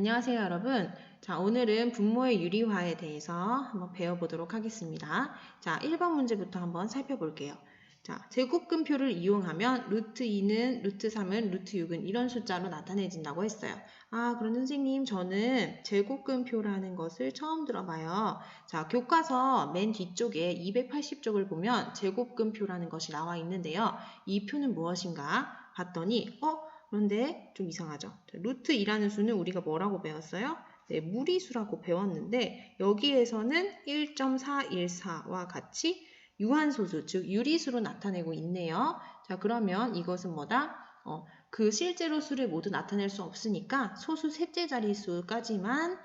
안녕하세요, 여러분. 자, 오늘은 분모의 유리화에 대해서 한번 배워보도록 하겠습니다. 자, 1번 문제부터 한번 살펴볼게요. 자, 제곱근표를 이용하면 루트 2는 루트 3은 루트 6은 이런 숫자로 나타내진다고 했어요. 아, 그런데 선생님, 저는 제곱근표라는 것을 처음 들어봐요. 자, 교과서 맨 뒤쪽에 280쪽을 보면 제곱근표라는 것이 나와 있는데요. 이 표는 무엇인가 봤더니, 어? 그런데 좀 이상하죠. 루트 2라는 수는 우리가 뭐라고 배웠어요? 네, 무리수라고 배웠는데 여기에서는 1.414와 같이 유한소수, 즉 유리수로 나타내고 있네요. 자, 그러면 이것은 뭐다? 어, 그 실제로 수를 모두 나타낼 수 없으니까 소수 셋째 자리수까지만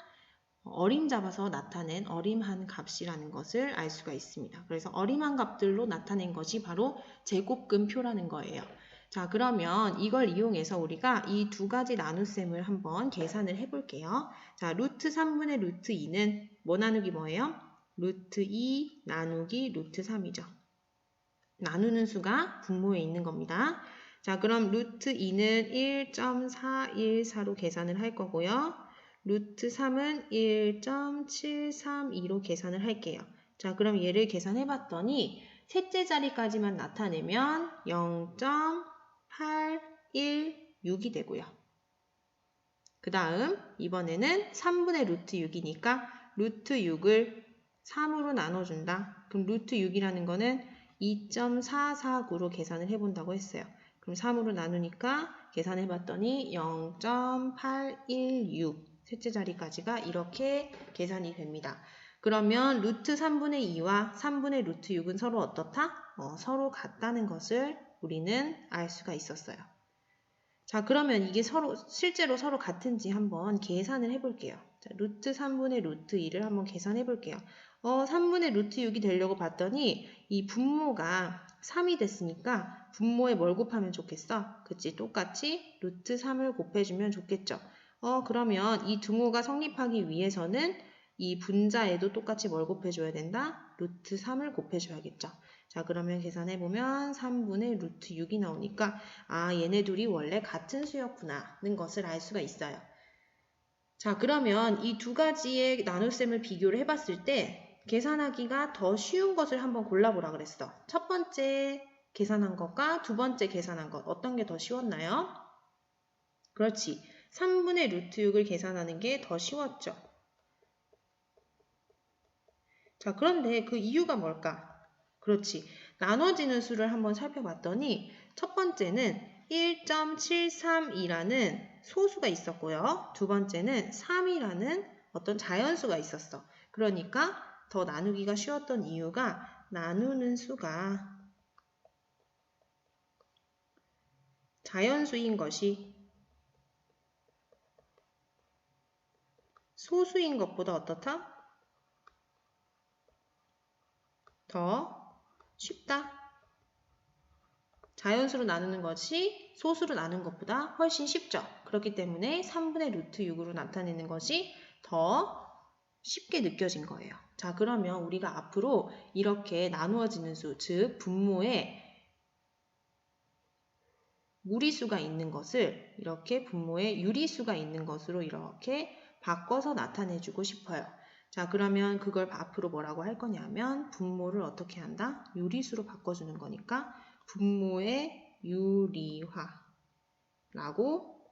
어림 잡아서 나타낸 어림한 값이라는 것을 알 수가 있습니다. 그래서 어림한 값들로 나타낸 것이 바로 제곱근표라는 거예요. 자, 그러면 이걸 이용해서 우리가 이 두 가지 나눗셈을 한번 계산을 해볼게요. 자, 루트 3분의 루트 2는 뭐 나누기 뭐예요? 루트 2 나누기 루트 3이죠. 나누는 수가 분모에 있는 겁니다. 자, 그럼 루트 2는 1.414로 계산을 할 거고요. 루트 3은 1.732로 계산을 할게요. 자, 그럼 얘를 계산해 봤더니 셋째 자리까지만 나타내면 0. 8, 1, 6이 되고요. 그 다음 이번에는 3분의 루트 6이니까 루트 6을 3으로 나눠준다. 그럼 루트 6이라는 거는 2.449로 계산을 해본다고 했어요. 그럼 3으로 나누니까 계산해봤더니 0.816 셋째 자리까지가 이렇게 계산이 됩니다. 그러면 루트 3분의 2와 3분의 루트 6은 서로 어떻다? 어, 서로 같다는 것을 우리는 알 수가 있었어요. 자, 그러면 이게 서로, 실제로 서로 같은지 한번 계산을 해볼게요. 자, 루트 3분의 루트 2를 한번 계산해 볼게요. 어, 3분의 루트 6이 되려고 봤더니 이 분모가 3이 됐으니까 분모에 뭘 곱하면 좋겠어? 그치, 똑같이 루트 3을 곱해주면 좋겠죠. 어, 그러면 이 등호가 성립하기 위해서는 이 분자에도 똑같이 뭘 곱해줘야 된다? 루트 3을 곱해줘야겠죠. 자, 그러면 계산해보면 3분의 루트 6이 나오니까 아, 얘네 둘이 원래 같은 수였구나 는 것을 알 수가 있어요. 자, 그러면 이 두 가지의 나눗셈을 비교를 해봤을 때 계산하기가 더 쉬운 것을 한번 골라보라 그랬어. 첫 번째 계산한 것과 두 번째 계산한 것 어떤 게 더 쉬웠나요? 그렇지. 3분의 루트 6을 계산하는 게 더 쉬웠죠. 자, 그런데 그 이유가 뭘까? 그렇지. 나눠지는 수를 한번 살펴봤더니 첫 번째는 1.732라는 소수가 있었고요. 두 번째는 3이라는 어떤 자연수가 있었어. 그러니까 더 나누기가 쉬웠던 이유가 나누는 수가 자연수인 것이 소수인 것보다 어떻다? 더 쉽다. 자연수로 나누는 것이 소수로 나누는 것보다 훨씬 쉽죠. 그렇기 때문에 3분의 루트 6으로 나타내는 것이 더 쉽게 느껴진 거예요. 자, 그러면 우리가 앞으로 이렇게 나누어지는 수, 즉 분모에 무리수가 있는 것을 이렇게 분모에 유리수가 있는 것으로 이렇게 바꿔서 나타내주고 싶어요. 자, 그러면 그걸 앞으로 뭐라고 할 거냐면 분모를 어떻게 한다? 유리수로 바꿔주는 거니까 분모의 유리화라고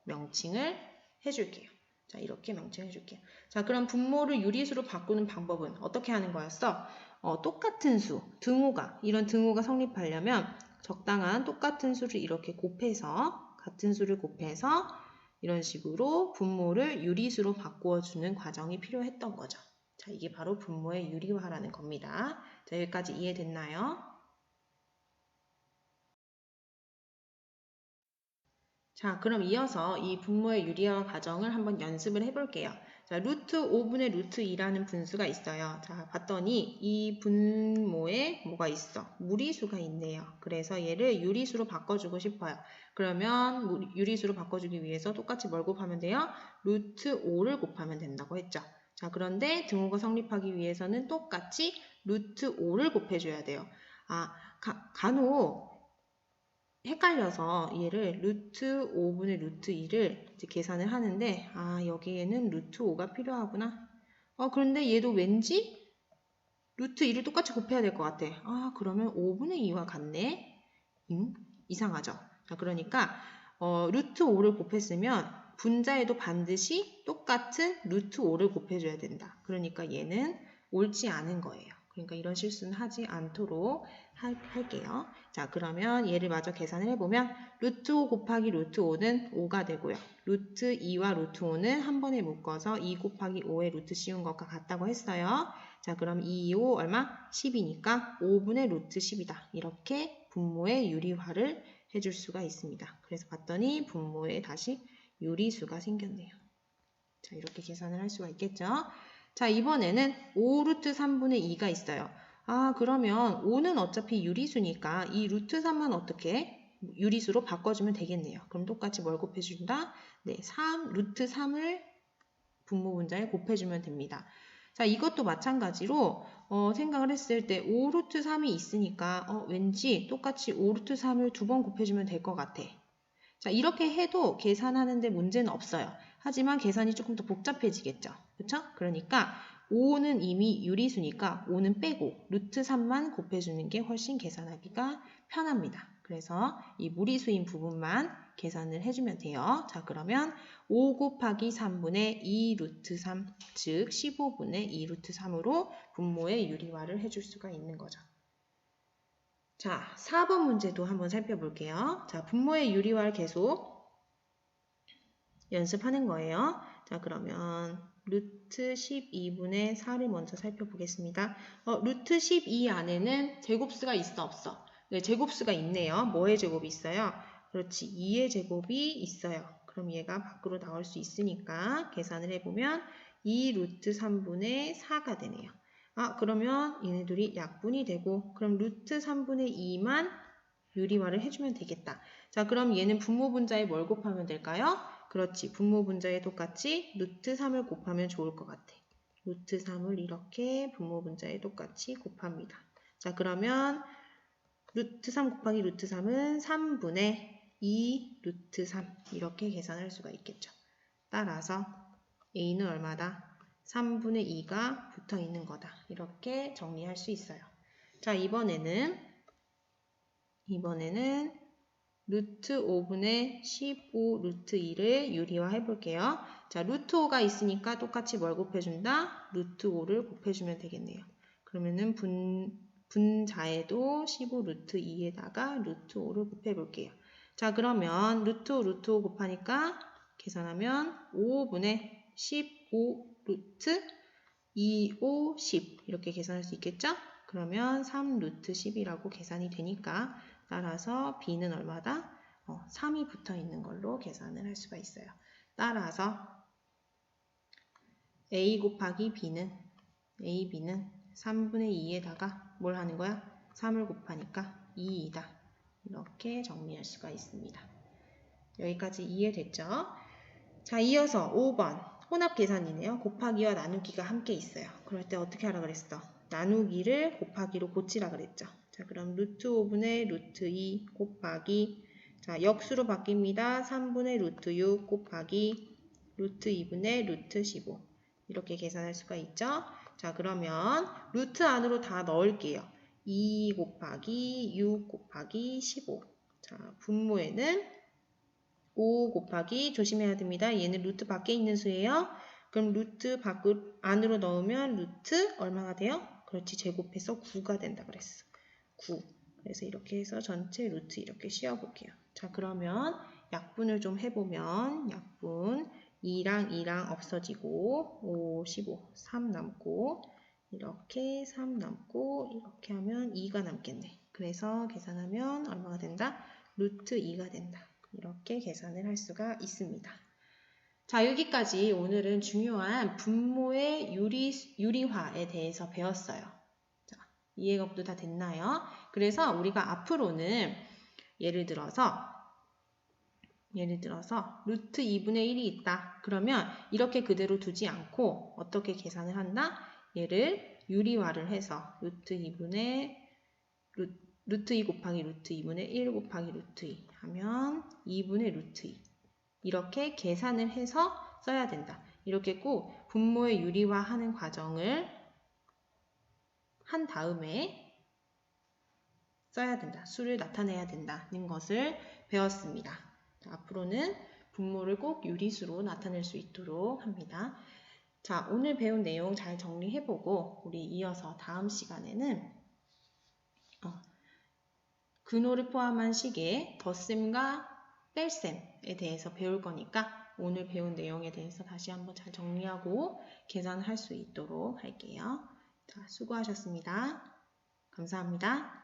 명칭을 해줄게요. 자, 이렇게 명칭해줄게요. 자, 그럼 분모를 유리수로 바꾸는 방법은 어떻게 하는 거였어? 어, 똑같은 수, 등호가, 이런 등호가 성립하려면 적당한 똑같은 수를 이렇게 곱해서, 같은 수를 곱해서 이런 식으로 분모를 유리수로 바꾸어 주는 과정이 필요했던 거죠. 자, 이게 바로 분모의 유리화라는 겁니다. 자, 여기까지 이해됐나요? 자, 그럼 이어서 이 분모의 유리화 과정을 한번 연습을 해볼게요. 자, 루트 5분의 루트 2라는 분수가 있어요. 자, 봤더니 이 분모에 뭐가 있어? 무리수가 있네요. 그래서 얘를 유리수로 바꿔주고 싶어요. 그러면 유리수로 바꿔주기 위해서 똑같이 뭘 곱하면 돼요? 루트 5를 곱하면 된다고 했죠. 자, 그런데 등호가 성립하기 위해서는 똑같이 루트 5를 곱해줘야 돼요. 아, 가, 간혹 헷갈려서 얘를 루트 5분의 루트 2를 이제 계산을 하는데 아 여기에는 루트 5가 필요하구나. 어 그런데 얘도 왠지 루트 2를 똑같이 곱해야 될 것 같아. 아 그러면 5분의 2와 같네. 음, 이상하죠. 자 그러니까 어, 루트 5를 곱했으면 분자에도 반드시 똑같은 루트 5를 곱해줘야 된다. 그러니까 얘는 옳지 않은 거예요. 그러니까 이런 실수는 하지 않도록 할, 할게요. 자, 그러면 얘를 마저 계산을 해보면 루트 5 곱하기 루트 5는 5가 되고요. 루트 2와 루트 5는 한 번에 묶어서 2 곱하기 5의 루트 씌운 것과 같다고 했어요. 자, 그럼 2, 2, 5 얼마? 10이니까 5분의 루트 10이다. 이렇게 분모의 유리화를 해줄 수가 있습니다. 그래서 봤더니 분모에 다시 유리수가 생겼네요. 자, 이렇게 계산을 할 수가 있겠죠. 자, 이번에는 5 루트 3분의 2가 있어요. 아, 그러면 5는 어차피 유리수니까 이 루트 3은 어떻게 유리수로 바꿔주면 되겠네요. 그럼 똑같이 뭘 곱해준다? 네, 3, 루트 3을 분모 분자에 곱해주면 됩니다. 자, 이것도 마찬가지로 어, 생각을 했을 때 5루트 3이 있으니까 어, 왠지 똑같이 5루트 3을 두 번 곱해주면 될 것 같아. 자, 이렇게 해도 계산하는데 문제는 없어요. 하지만 계산이 조금 더 복잡해지겠죠. 그쵸? 그러니까 5는 이미 유리수니까 5는 빼고 루트 3만 곱해주는 게 훨씬 계산하기가 편합니다. 그래서 이 무리수인 부분만 계산을 해주면 돼요. 자, 그러면 5 곱하기 3분의 2 루트 3, 즉 15분의 2 루트 3으로 분모의 유리화를 해줄 수가 있는 거죠. 자, 4번 문제도 한번 살펴볼게요. 자, 분모의 유리화를 계속 연습하는 거예요. 자, 그러면 루트 12분의 4를 먼저 살펴보겠습니다. 어, 루트 12 안에는 제곱수가 있어 없어? 네, 제곱수가 있네요. 뭐의 제곱이 있어요? 그렇지, 2의 제곱이 있어요. 그럼 얘가 밖으로 나올 수 있으니까 계산을 해보면 2 루트 3분의 4가 되네요. 아, 그러면 얘네들이 약분이 되고 그럼 루트 3분의 2만 유리화를 해주면 되겠다. 자, 그럼 얘는 분모 분자에 뭘 곱하면 될까요? 그렇지. 분모 분자에 똑같이 루트 3을 곱하면 좋을 것 같아. 루트 3을 이렇게 분모 분자에 똑같이 곱합니다. 자, 그러면 루트 3 곱하기 루트 3은 3분의 2 루트 3 이렇게 계산할 수가 있겠죠. 따라서 a는 얼마다? 3분의 2가 붙어 있는 거다. 이렇게 정리할 수 있어요. 자, 이번에는 이번에는 루트 5분의 15 루트 2를 유리화 해볼게요. 자, 루트 5가 있으니까 똑같이 뭘 곱해준다? 루트 5를 곱해주면 되겠네요. 그러면은 분, 분자에도 15 루트 2에다가 루트 5를 곱해볼게요. 자, 그러면 루트 5, 루트 5 곱하니까 계산하면 5분의 15 루트 2, 5, 10 이렇게 계산할 수 있겠죠? 그러면 3 루트 10이라고 계산이 되니까 따라서 b는 얼마다? 어, 3이 붙어 있는 걸로 계산을 할 수가 있어요. 따라서 a 곱하기 b는 a, b는 3분의 2에다가 뭘 하는 거야? 3을 곱하니까 2이다. 이렇게 정리할 수가 있습니다. 여기까지 이해됐죠? 자, 이어서 5번 혼합 계산이네요. 곱하기와 나누기가 함께 있어요. 그럴 때 어떻게 하라 그랬어? 나누기를 곱하기로 고치라 그랬죠. 자, 그럼 루트 5분의 루트 2 곱하기 자, 역수로 바뀝니다. 3분의 루트 6 곱하기 루트 2분의 루트 15 이렇게 계산할 수가 있죠. 자, 그러면 루트 안으로 다 넣을게요. 2 곱하기 6 곱하기 15 자, 분모에는 5 곱하기 조심해야 됩니다. 얘는 루트 밖에 있는 수예요. 그럼 루트 밖 안으로 넣으면 루트 얼마가 돼요? 그렇지 제곱해서 9가 된다 그랬어. 9. 그래서 이렇게 해서 전체 루트 이렇게 씌워 볼게요. 자 그러면 약분을 좀 해보면 약분 2랑 2랑 없어지고 5, 15, 3 남고 이렇게 3 남고 이렇게 하면 2가 남겠네. 그래서 계산하면 얼마가 된다? 루트 2가 된다. 이렇게 계산을 할 수가 있습니다. 자, 여기까지 오늘은 중요한 분모의 유리, 유리화에 대해서 배웠어요. 자, 모두 다 됐나요? 그래서 우리가 앞으로는 예를 들어서 예를 들어서 루트 2분의 1이 있다. 그러면 이렇게 그대로 두지 않고 어떻게 계산을 한다? 얘를 유리화를 해서 루트 2분의 루트 루트 2 곱하기 루트 2분의 1 곱하기 루트 2 하면 2분의 루트 2 이렇게 계산을 해서 써야 된다. 이렇게 꼭 분모의 유리화하는 과정을 한 다음에 써야 된다. 수를 나타내야 된다는 것을 배웠습니다. 자, 앞으로는 분모를 꼭 유리수로 나타낼 수 있도록 합니다. 자, 오늘 배운 내용 잘 정리해보고 우리 이어서 다음 시간에는 어, 근호를 포함한 식의 덧셈과 뺄셈에 대해서 배울 거니까 오늘 배운 내용에 대해서 다시 한번 잘 정리하고 계산할 수 있도록 할게요. 자, 수고하셨습니다. 감사합니다.